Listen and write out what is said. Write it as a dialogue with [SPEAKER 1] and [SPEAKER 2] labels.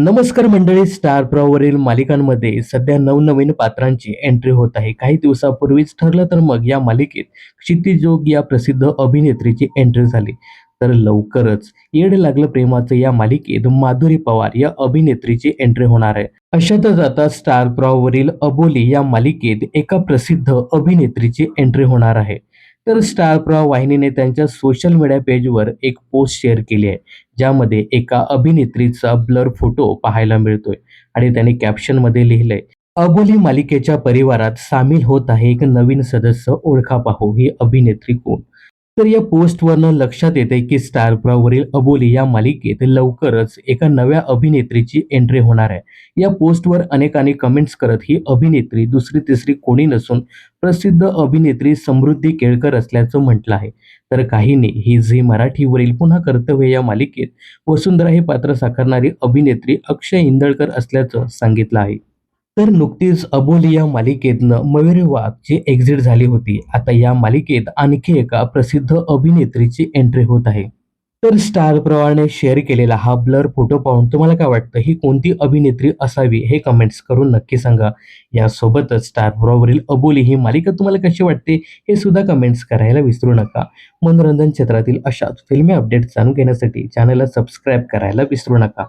[SPEAKER 1] नमस्कार मंडळी स्टार प्रॉवरील मालिकांमध्ये सध्या नवनवीन पात्रांची एंट्री होत आहे. काही दिवसापूर्वीच ठरलं तर मग या मालिकेत क्षितिजोग या प्रसिद्ध अभिनेत्रीची एंट्री झाली. तर लवकरच येड लागलं प्रेमाचं या मालिकेत माधुरी पवार या अभिनेत्रीची एंट्री होणार आहे. अशातच आता स्टार प्रॉवरील अबोली या मालिकेत एका प्रसिद्ध अभिनेत्रीची एंट्री होणार आहे. तर स्टार प्रवाह वाहिनीने त्यांच्या सोशल मीडिया पेजवर एक पोस्ट शेअर केली आहे. ज्यामध्ये एका अभिनेत्रीचा ब्लर फोटो पाहायला मिळतोय. आणि त्याने कॅप्शनमध्ये लिहिलंय अबोली मालिकेच्या परिवारात सामील होत आहे एक नवीन सदस्य ओळखा पाहू ही अभिनेत्री कोण? तर या पोस्टवरनं लक्षात येते की स्टार प्रॉवरील अबोली या मालिकेत लवकरच एका नव्या अभिनेत्रीची एंट्री होणार आहे. या पोस्टवर अनेकांनी कमेंट्स करत ही अभिनेत्री दुसरी तिसरी कोणी नसून प्रसिद्ध अभिनेत्री समृद्धी केळकर असल्याचं म्हटलं आहे. तर काहींनी ही झी मराठीवरील पुन्हा कर्तव्य या मालिकेत वसुंधरा हे पात्र साकारणारी अभिनेत्री अक्षय इंदळकर असल्याचं सांगितलं आहे. तर नुकतीच अबोली या मालिकेतनं मयुरी वाघची एक्झिट झाली होती. आता या मालिकेत आणखी एका प्रसिद्ध अभिनेत्रीची एंट्री होत आहे. तर स्टार प्रवाहने शेअर केलेला हा ब्लर फोटो पाहून तुम्हाला काय वाटतं? ही कोणती अभिनेत्री असावी? हे कमेंट्स करून नक्की सांगा. यासोबतच स्टार प्रवावरील अबोली ही मालिका तुम्हाला कशी वाटते? हे सुद्धा कमेंट्स करायला विसरू नका. मनोरंजन क्षेत्रातील अशाच फिल्मी अपडेट्स जाणून घेण्यासाठी चॅनलला सबस्क्राईब करायला विसरू नका.